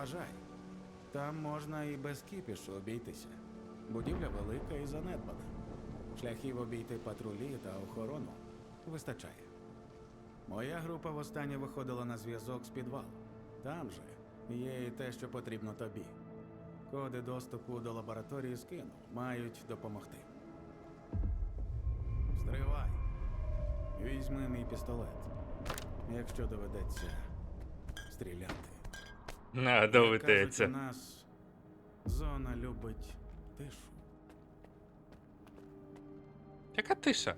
Бажай. Там можна і без кіпішу обійтися. Будівля велика і занедбана. Шляхів обійти патрулі та охорону вистачає. Моя група востаннє виходила на зв'язок з підвалу. Там же є і те, що потрібно тобі. Коди доступу до лабораторії скину, мають допомогти. Стривай. Візьми мій пістолет. Якщо доведеться стріляти. На, кажуть, доведеться. у нас зона любить тишу. Яка тиша?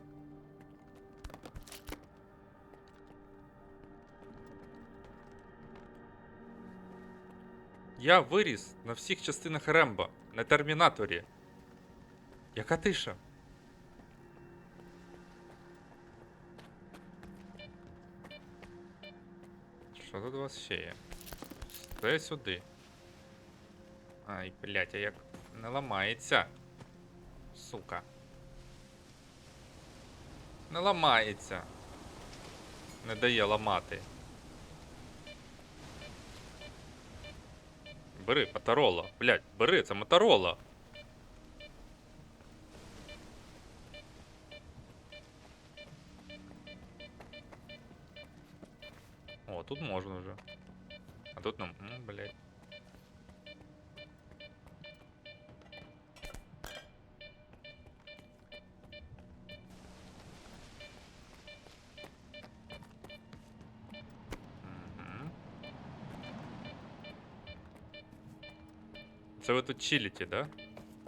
Я виріс на всіх частинах Рембо, на термінаторі. Яка тиша? Що тут у вас ще є? Де сюди? Ай, блядь, а як не ламається. Сука. Не ламається. Не дає ламати. Бери, Моторола. Блять, бери, це Моторола. О, тут можна вже. Тут ну, блять. Мгм. Це ви тут чиліті, да?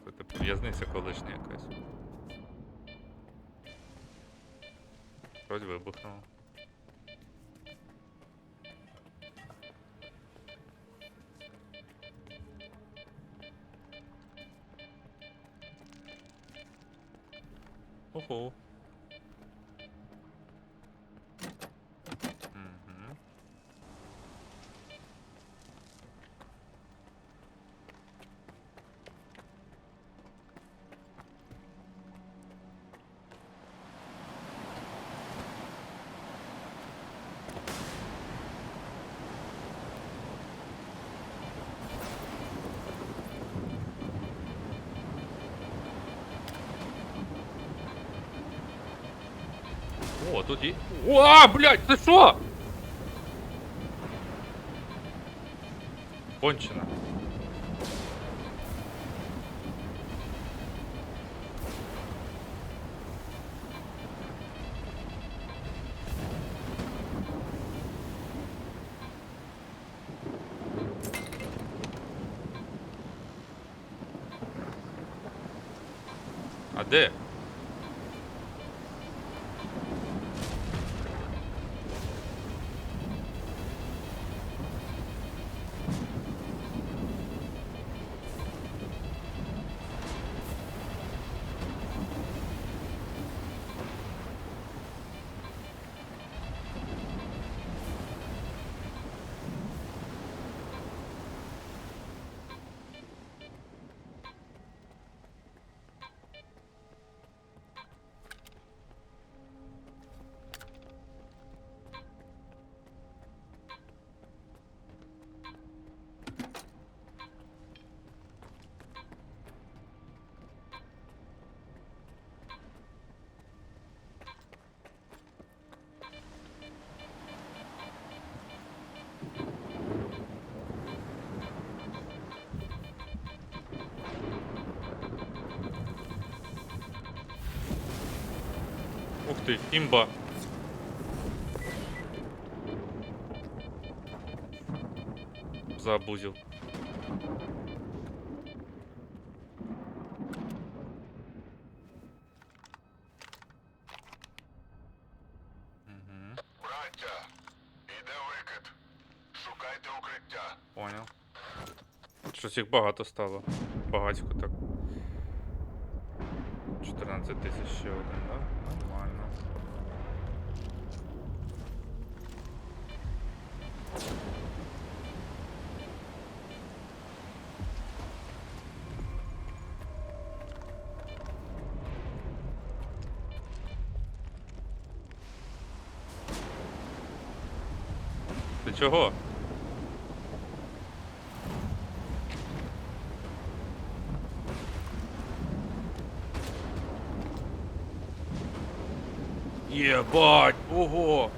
Це типу в'язниця колишня якась. Щось вибухнуло. Ого. Мгм. О, тут є. О, блядь, це що? Кончено. А де? Викид. Шукайте укриття. Понял. Щось їх багато стало. Багатько так. 14 тисяч ще один, да? Ти чого? Єбать, ого!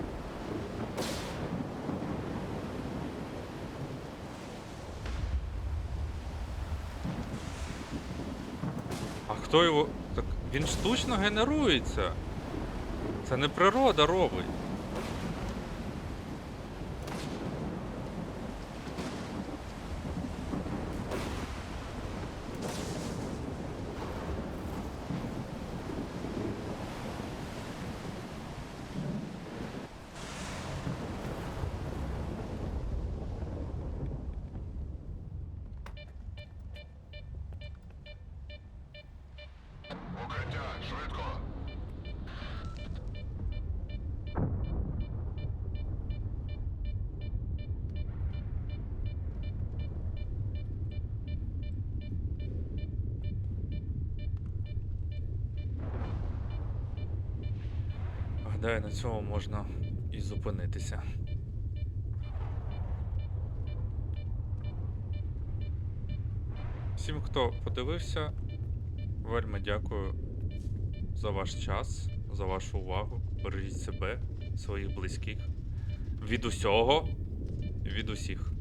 А хто його... Так він штучно генерується. Це не природа робить. Гадаю, на цьому можна і зупинитися. Всім, хто подивився, вельми дякую за ваш час, за вашу увагу. Бережіть себе, своїх близьких. Від усього, від усіх.